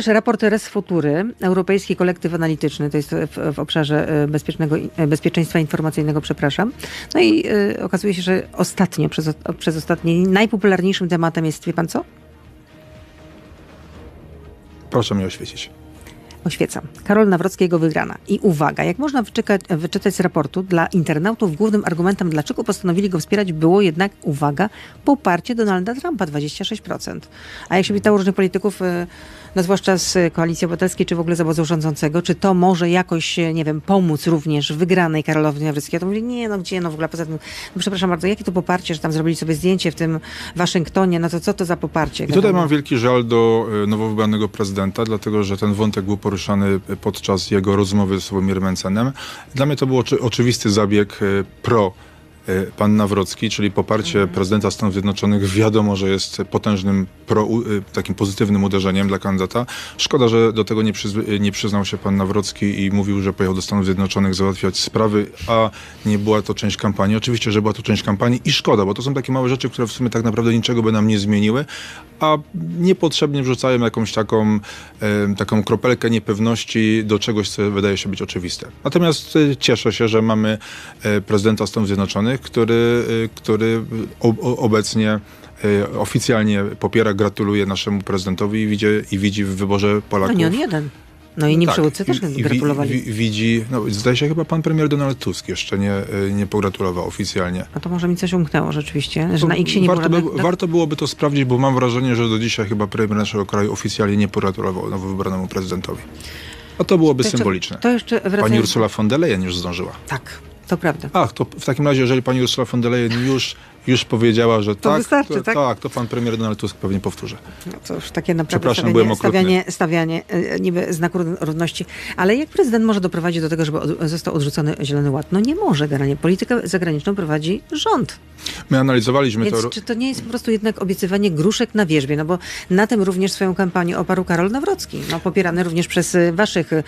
też raport Res Futury, Europejski Kolektyw Analityczny, to jest w, w obszarze e, bezpiecznego, e, bezpieczeństwa informacyjnego, przepraszam. No i e, okazuje się, że ostatnio, przez, przez ostatnie, najpopularniejszym tematem jest, wie pan co? Proszę mnie oświecić. Oświecam. Karol Nawrockiego wygrana. I uwaga, jak można wyczytać, wyczytać z raportu, dla internautów głównym argumentem, dlaczego postanowili go wspierać, było jednak, uwaga, poparcie Donalda Trumpa 26%. A jak się pytało różnych polityków, no zwłaszcza z Koalicji Obywatelskiej, czy w ogóle z obozu rządzącego, czy to może jakoś, e, nie wiem, pomóc również wygranej Karolowi Nawrockiego, to mówili, nie, no gdzie, no w ogóle poza tym, no przepraszam bardzo, jakie to poparcie, że tam zrobili sobie zdjęcie w tym Waszyngtonie, no to co to za poparcie? I tutaj Wiadomo. mam wielki żal do e, nowo wybranego prezydenta, dlatego że ten wątek był poruszany podczas jego rozmowy z Sławomirem Mencenem. Dla mnie to był oczy, oczywisty zabieg e, pro e, pan Nawrocki, czyli poparcie prezydenta Stanów Zjednoczonych wiadomo, że jest potężnym pro, e, takim pozytywnym uderzeniem dla kandydata. Szkoda, że do tego nie, przyzwy- nie przyznał się pan Nawrocki i mówił, że pojechał do Stanów Zjednoczonych załatwiać sprawy, a nie była to część kampanii. Oczywiście, że była to część kampanii i szkoda, bo to są takie małe rzeczy, które w sumie tak naprawdę niczego by nam nie zmieniły, a niepotrzebnie wrzucają jakąś taką, taką kropelkę niepewności do czegoś, co wydaje się być oczywiste. Natomiast e, cieszę się, że mamy e, prezydenta Stanów Zjednoczonych, który, e, który o, o, obecnie e, oficjalnie popiera, gratuluje naszemu prezydentowi i widzi, i widzi w wyborze No Polaków. nie on jeden. No i inni Tak, przywódcy też i- wi- gratulowali. wi- widzi, no, zdaje się chyba pan premier Donald Tusk jeszcze nie, e, nie pogratulował oficjalnie. No to może mi coś umknęło rzeczywiście, że na X nie warto, by, warto byłoby to sprawdzić, bo mam wrażenie, że do dzisiaj chyba premier naszego kraju oficjalnie nie pogratulował nowo wybranemu prezydentowi. A to byłoby To jeszcze- symboliczne. To jeszcze wracając... Pani Ursula von der Leyen już zdążyła. Tak, to prawda. Ach, to w takim razie, jeżeli pani Ursula von der Leyen już, już powiedziała, że tak, wystarczy, to, tak? tak, to pan premier Donald Tusk pewnie powtórzy. No to już takie naprawdę Przepraszam, stawianie, stawianie, stawianie e, niby znaku ró- równości. Ale jak prezydent może doprowadzić do tego, żeby od, został odrzucony Zielony Ład? No nie może generalnie. Politykę zagraniczną prowadzi rząd. My analizowaliśmy Więc to... czy to nie jest po prostu jednak obiecywanie gruszek na wierzbie? No bo na tym również swoją kampanię oparł Karol Nawrocki. No popierany również przez e, waszych e,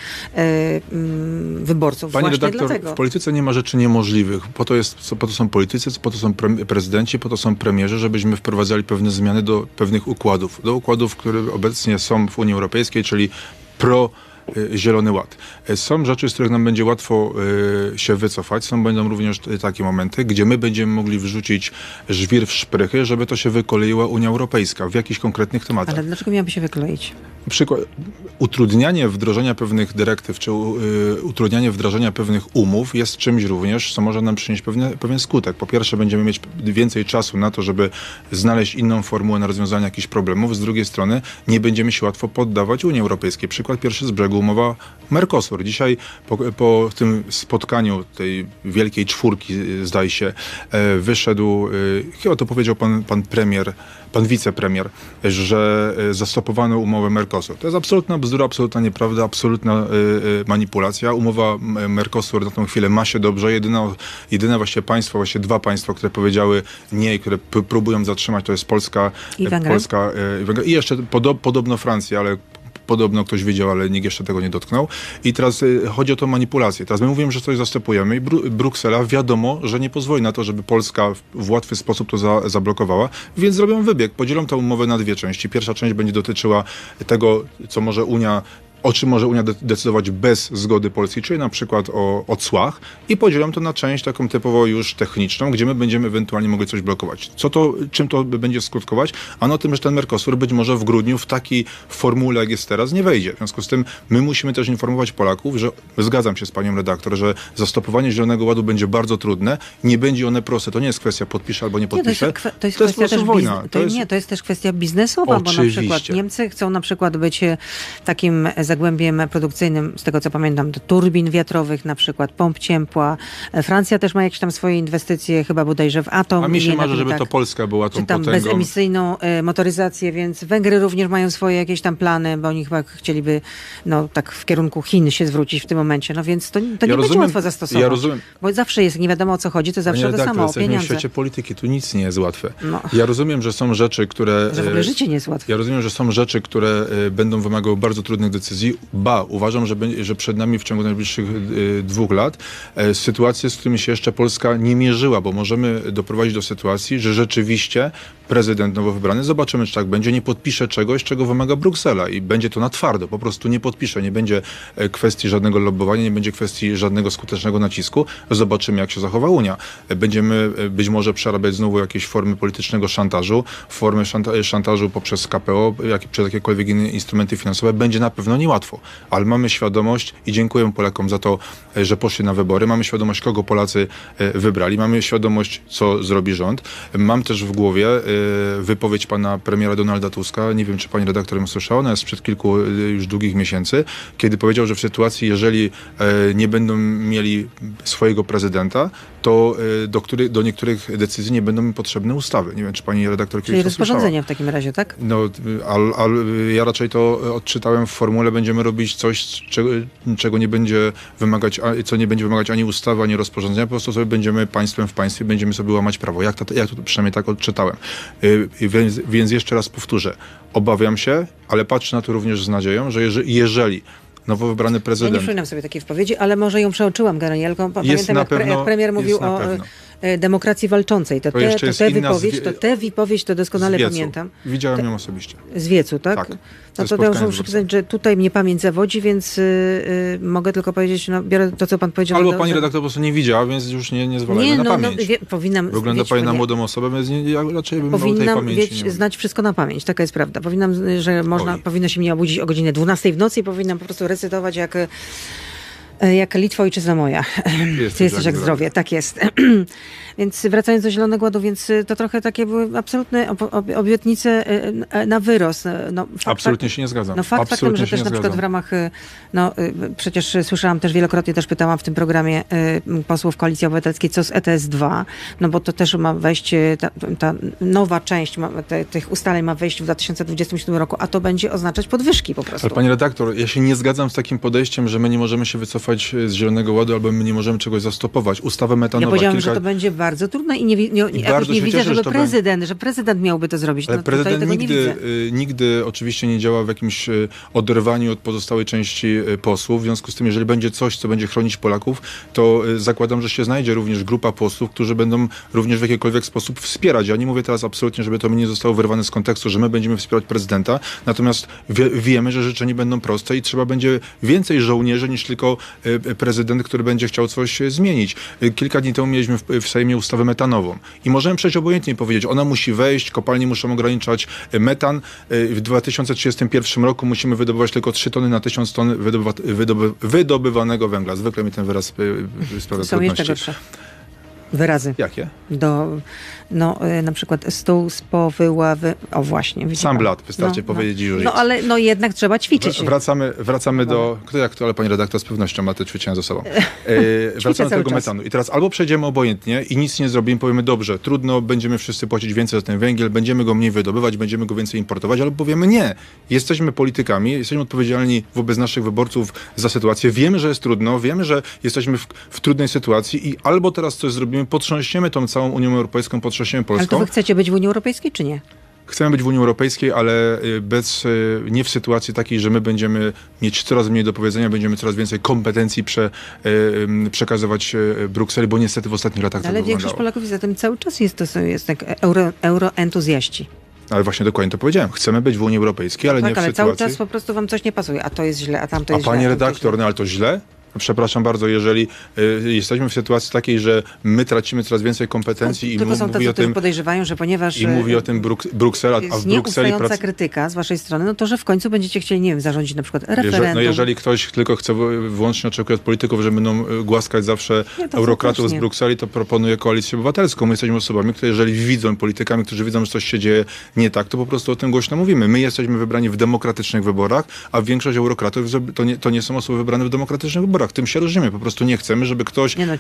mm, wyborców. Pani redaktor, dlatego. w polityce nie ma rzeczy niemożliwych. Po to, jest, po to są politycy, po to są pre, prezydenci, po to są premierzy, żebyśmy wprowadzali pewne zmiany do pewnych układów. Do układów, które obecnie są w Unii Europejskiej, czyli pro y, Zielony Ład. Y, Są rzeczy, z których nam będzie łatwo y, się wycofać. Są będą również takie momenty, gdzie my będziemy mogli wrzucić żwir w szprychy, żeby to się wykoleiła Unia Europejska w jakichś konkretnych tematach. Ale dlaczego miałaby się wykleić? Przykład utrudnianie wdrożenia pewnych dyrektyw, czy y, utrudnianie wdrażania pewnych umów jest czymś również, co może nam przynieść pewne, pewien skutek. Po pierwsze, będziemy mieć więcej czasu na to, żeby znaleźć inną formułę na rozwiązanie jakichś problemów. Z drugiej strony, nie będziemy się łatwo poddawać Unii Europejskiej. Przykład pierwszy z brzegu, umowa Mercosur. Dzisiaj po, po tym spotkaniu tej wielkiej czwórki, y, zdaje się, e, wyszedł, y, chyba to powiedział pan, pan premier, pan wicepremier, że y, zastopowano umowę Mercosur. To jest absolutna bzdura, absolutna nieprawda, absolutna y, y, manipulacja. Umowa Mercosur na tą chwilę ma się dobrze. Jedyna, jedyne właśnie państwo, właśnie dwa państwa, które powiedziały nie i które próbują zatrzymać, to jest Polska I Węgry. Polska i Węgry. I jeszcze podo, podobno Francja, ale Podobno ktoś wiedział, ale nikt jeszcze tego nie dotknął. I teraz y, chodzi o tą manipulację. Teraz my mówimy, że coś zastępujemy i Bru Bruksela wiadomo, że nie pozwoli na to, żeby Polska w, łatwy sposób to za zablokowała, więc zrobią wybieg. Podzielą tę umowę na dwie części. Pierwsza część będzie dotyczyła tego, co może Unia o czym może Unia de- decydować bez zgody Polski, czyli na przykład o, o cłach i podzielam to na część taką typowo już techniczną, gdzie my będziemy ewentualnie mogli coś blokować. Co to, czym to będzie skutkować? Ano tym, że ten Mercosur być może w grudniu w takiej formule, jak jest teraz, nie wejdzie. W związku z tym my musimy też informować Polaków, że zgadzam się z panią redaktor, że zastopowanie Zielonego Ładu będzie bardzo trudne, nie będzie one proste. To nie jest kwestia podpiszę albo nie Nie, to jest, to jest to jest kwestia też wojna. to, jest- Nie, to jest też kwestia biznesowa, bo na Oczywiście. przykład Niemcy chcą na przykład być e, takim zagłębiem produkcyjnym, z tego co pamiętam, do turbin wiatrowych, na przykład pomp ciepła. Francja też ma jakieś tam swoje inwestycje, chyba bodajże w atom. A mi się nie marzy, żeby tak. to Polska była tą Czy tam potęgą. bezemisyjną e, motoryzację, więc Węgry również mają swoje jakieś tam plany, bo oni chyba chcieliby no, tak w kierunku Chin się zwrócić w tym momencie. No więc to, to nie będzie rozumiem- łatwo zastosować. ja rozumiem. Bo zawsze jest, nie wiadomo o co chodzi, to zawsze Panie to samo, o jesteśmy w pieniądze. świecie polityki, tu nic nie jest łatwe. No. Ja rozumiem, że są rzeczy, które... Że w ogóle e, życie nie jest łatwe. Ja rozumiem, że są rzeczy, które e, będą wymagały bardzo trudnych decyzji. Ba, uważam, że, że przed nami w ciągu najbliższych e, dwóch lat e, sytuacje, z którymi się jeszcze Polska nie mierzyła, bo możemy doprowadzić do sytuacji, że rzeczywiście prezydent nowo wybrany, zobaczymy, czy tak będzie, nie podpisze czegoś, czego wymaga Bruksela i będzie to na twardo, po prostu nie podpisze, nie będzie e, kwestii żadnego lobbowania, nie będzie kwestii żadnego skutecznego nacisku, zobaczymy, jak się zachowa Unia. E, Będziemy e, być może przerabiać znowu jakieś formy politycznego szantażu, formy szanta- szantażu poprzez KPO, jak, przez jakiekolwiek inne instrumenty finansowe, będzie na pewno niełatwo, ale mamy świadomość i dziękuję Polakom za to, że poszli na wybory, mamy świadomość, kogo Polacy wybrali, mamy świadomość, co zrobi rząd. Mam też w głowie wypowiedź pana premiera Donalda Tuska, nie wiem, czy pani redaktor ją słyszała, ona jest sprzed kilku e, już długich miesięcy, kiedy powiedział, że w sytuacji, jeżeli e, nie będą mieli swojego prezydenta, to e, do, który, do niektórych decyzji nie będą potrzebne ustawy. Nie wiem, czy pani redaktor Czyli kiedyś rozporządzenia w takim razie, tak? No, ale al, ja raczej to odczytałem w formule, będziemy robić coś, czego, czego nie będzie wymagać, co nie będzie wymagać ani ustawy, ani rozporządzenia, po prostu sobie będziemy państwem w państwie, będziemy sobie łamać prawo. Jak to, jak to przynajmniej tak odczytałem. Y, Więc, więc jeszcze raz powtórzę, obawiam się, ale patrzę na to również z nadzieją, że jeżeli, jeżeli nowo wybrany Ja nie prezydent przypominam sobie takiej wypowiedzi, ale może ją przeoczyłam generalnie. Pamiętam, na jak, pre, pewno- jak premier mówił o pewno. E, demokracji walczącej. To, To te, to inna wypowiedź, to tę wypowiedź to doskonale pamiętam. Widziałem ją osobiście. Z wiecu, tak? Tak. No to muszę przyznać, że tutaj mnie pamięć zawodzi, więc y, y, mogę tylko powiedzieć, no, biorę to, co pan powiedział. Albo do- pani redaktor po prostu nie widziała, więc już nie, nie zwalajmy Nie, na no, no pamięć. wie, powinnam... Wygląda pani na młodą osobę, więc nie, ja raczej bym o tej Powinnam pamięci wiedzieć, nie znać wszystko na pamięć, taka jest prawda. Powinnam, że można, Oj. powinno się mnie obudzić o godzinie 12 w nocy i powinnam po prostu recytować jak, jak Litwo ojczyzna moja. Jesteś Ty jesteś jak zdrowie, tak jest. więc wracając do Zielonego Ładu, więc y, to trochę takie były absolutne ob- ob- obietnice y, na wyrost. No, fakt, Absolutnie się nie zgadzam. no fakt faktem, że też na przykład zgadzam. w ramach, no przecież słyszałam też wielokrotnie, też pytałam w tym programie posłów Koalicji Obywatelskiej, co z ETS-2, no bo to też ma wejść, ta, ta nowa część ma, te, tych ustaleń ma wejść w 2027 roku, a to będzie oznaczać podwyżki po prostu. Ale pani redaktor, ja się nie zgadzam z takim podejściem, że my nie możemy się wycofać e, z Zielonego Ładu, albo my nie możemy czegoś zastopować. Ustawa Ja metanowa powiedziałam, kilka... że to będzie bardzo trudne i nie, nie, nie, Bardzo jakoś nie widzę, cieszę, żeby prezydent, że prezydent miałby to zrobić. Ale no, prezydent nigdy, y, nigdy oczywiście nie działa w jakimś y, oderwaniu od pozostałej części posłów. W związku z tym, jeżeli będzie coś, co będzie chronić Polaków, to zakładam, że się znajdzie również grupa posłów, którzy będą również w jakikolwiek sposób wspierać. Ja nie mówię teraz absolutnie, żeby to nie zostało wyrwane z kontekstu, że my będziemy wspierać prezydenta, natomiast wie, wiemy, że nie będą proste i trzeba będzie więcej żołnierzy niż tylko prezydent, który będzie chciał coś y, zmienić. Y, Kilka dni temu mieliśmy w, w Sejmie ustawę metanową i możemy przejść obojętnie i powiedzieć, ona musi wejść, kopalnie muszą ograniczać y, metan. Y, W 2031 roku musimy wydobywać tylko 3 tony na 1000 ton wydobywa, wydoby, wydobywanego węgla. Zwykle mi ten wyraz y, y, sprawia Są jeszcze gorsze wyrazy. Jakie? Do, no y, na przykład stół z powyławy, o właśnie. Sam blat, wystarczy powiedzieć i użyć. No ale no jednak trzeba ćwiczyć. Wr- Wracamy, wracamy do. Kto jak to, ale pani redaktor z pewnością ma te ćwiczenia ze sobą. E, wracamy do tego czas. metanu. I teraz albo przejdziemy obojętnie i nic nie zrobimy, powiemy dobrze, trudno, będziemy wszyscy płacić więcej za ten węgiel, będziemy go mniej wydobywać, będziemy go więcej importować, albo powiemy nie. Jesteśmy politykami, jesteśmy odpowiedzialni wobec naszych wyborców za sytuację. Wiemy, że jest trudno, wiemy, że jesteśmy w, w trudnej sytuacji i albo teraz coś zrobimy, potrząśniemy tą całą Unią Europejską, potrząśniemy Ale to Polską. wy chcecie być w Unii Europejskiej, czy nie? Chcemy być w Unii Europejskiej, ale y, bez, y, nie w sytuacji takiej, że my będziemy mieć coraz mniej do powiedzenia, będziemy coraz więcej kompetencji prze, y, przekazywać Brukseli, bo niestety w ostatnich latach Ale tak to większość wyglądało. Polaków zatem cały czas jest to są, jest tak euro, euroentuzjaści. Ale właśnie dokładnie to powiedziałem. Chcemy być w Unii Europejskiej, ale tak, nie w ale sytuacji... cały czas po prostu wam coś nie pasuje, a to jest źle, a tam to A jest panie źle. a jest redaktor, no ale to źle? Przepraszam bardzo, jeżeli y, jesteśmy w sytuacji takiej, że my tracimy coraz więcej kompetencji źle. i są mówi tacy, o tym, podejrzewają, że ponieważ i mówi o tym Bruk, Bruksela, a w Brukseli prac... krytyka z waszej strony, no to, że w końcu będziecie chcieli, nie wiem, zarządzić na przykład referendum. Jeże, no jeżeli ktoś tylko chce wyłącznie oczekuje od polityków, że będą y, głaskać zawsze Nie, eurokratów z. Brukseli, to proponuje koalicję obywatelską. My jesteśmy osobami, które jeżeli widzą politykami, którzy widzą, że coś się dzieje nie tak, to po prostu o tym głośno mówimy. My jesteśmy wybrani w demokratycznych wyborach, a większość eurokratów to nie, to nie są osoby wybrane w demokratycznych wyborach. Tym się różnimy. Po prostu nie chcemy, żeby ktoś Nie no,